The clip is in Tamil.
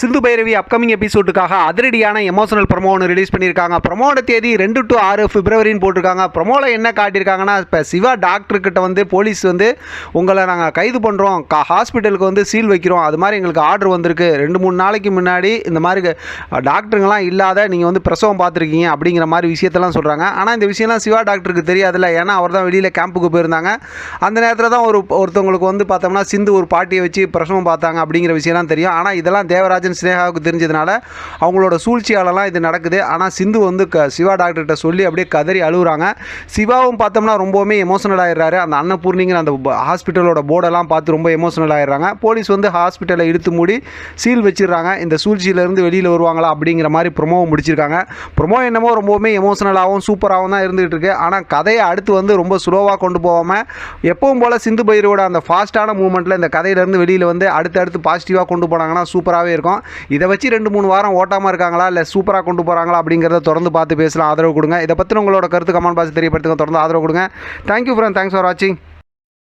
சிந்து பைரவி அப்கமிங் எபிசோடுக்காக அதிரடியான எமோஷனல் ப்ரமோ ஒன்று ரிலீஸ் பண்ணியிருக்காங்க. ப்ரமோட தேதி ரெண்டு டு ஆறு பிப்ரவரின்னு போட்டிருக்காங்க. ப்ரமோவில் என்ன காட்டியிருக்காங்கன்னா இப்போ சிவா டாக்டர்கிட்ட வந்து போலீஸ் வந்து உங்களை நாங்கள் கைது பண்ணுறோம் கா ஹாஸ்பிட்டலுக்கு வந்து சீல் வைக்கிறோம். அது மாதிரி எங்களுக்கு ஆர்டர் வந்திருக்கு. ரெண்டு மூணு நாளைக்கு முன்னாடி இந்த மாதிரி டாக்டருங்கெல்லாம் இல்லாத நீங்கள் வந்து பிரசவம் பார்த்துருக்கீங்க அப்படிங்கிற மாதிரி விஷயத்தெல்லாம் சொல்கிறாங்க ஆனால் இந்த விஷயம்லாம் சிவா டாக்டருக்கு தெரியாதுல்ல. ஏன்னா அவர் தான் வெளியில் கேம்புக்கு போயிருந்தாங்க. அந்த நேரத்தில் தான் ஒரு ஒருத்தவங்களுக்கு வந்து பார்த்தோம்னா சிந்து ஒரு பாட்டியை வச்சு பிரசவம் பார்த்தாங்க அப்படிங்கிற விஷயம்லாம் தெரியும். ஆனால் இதெல்லாம் தேவராஜன் ஸ்னேகாவுக்கு தெரிஞ்சதுனால அவங்களோட சூழ்ச்சியாலலாம் இது நடக்குது. ஆனால் சிந்து வந்து க சிவா டாக்டர்கிட்ட சொல்லி அப்படியே கதறி அழுகுறாங்க சிவாவும் பார்த்தோம்னா ரொம்பவுமே எமோஷனல் ஆயிடுறாரு. அந்த அன்னபூர்ணிங்கிற அந்த ஹாஸ்பிட்டலோட போர்டெல்லாம் பார்த்து ரொம்ப எமோஷனல் ஆயிடுறாங்க. போலீஸ் வந்து ஹாஸ்பிட்டலை இழுத்து மூடி சீல் வச்சிடுறாங்க. இந்த சூழ்ச்சியிலேருந்து வெளியில் வருவாங்களா அப்படிங்கிற மாதிரி ப்ரொமோவை முடிச்சிருக்காங்க. ப்ரொமோ என்னமோ ரொம்பவுமே எமோஷனலாகவும் சூப்பராகவும் தான் இருந்துகிட்டு இருக்கு. ஆனால் கதையை அடுத்து வந்து ரொம்ப ஸ்லோவாக கொண்டு போகாமல் எப்பவும் போல் சிந்து பைரோட அந்த ஃபாஸ்ட்டான மூமெண்ட்டில் இந்த கதையிலேருந்து வெளியில் வந்து அடுத்து அடுத்து பாசிட்டிவாக கொண்டு போனாங்கன்னா சூப்பராகவே இருக்கும். இதை வச்சு ரெண்டு மூணு வாரம் ஓட்டாமல் இருக்காங்களா? இல்லை சூப்பராக கொண்டு போகிறாங்களா அப்படிங்கிறத தொடர்ந்து பார்த்து பேசலாம். ஆதரவு கொடுங்க. இதை பற்றி உங்களோட கருத்து கமெண்ட் பாக்ஸ் தெரியப்படுத்துங்க. தொடர்ந்து ஆதரவு கொடுங்க. தேங்க்யூ ஃப்ரெண்ட் தேங்க்ஸ் ஃபார் வாட்சிங்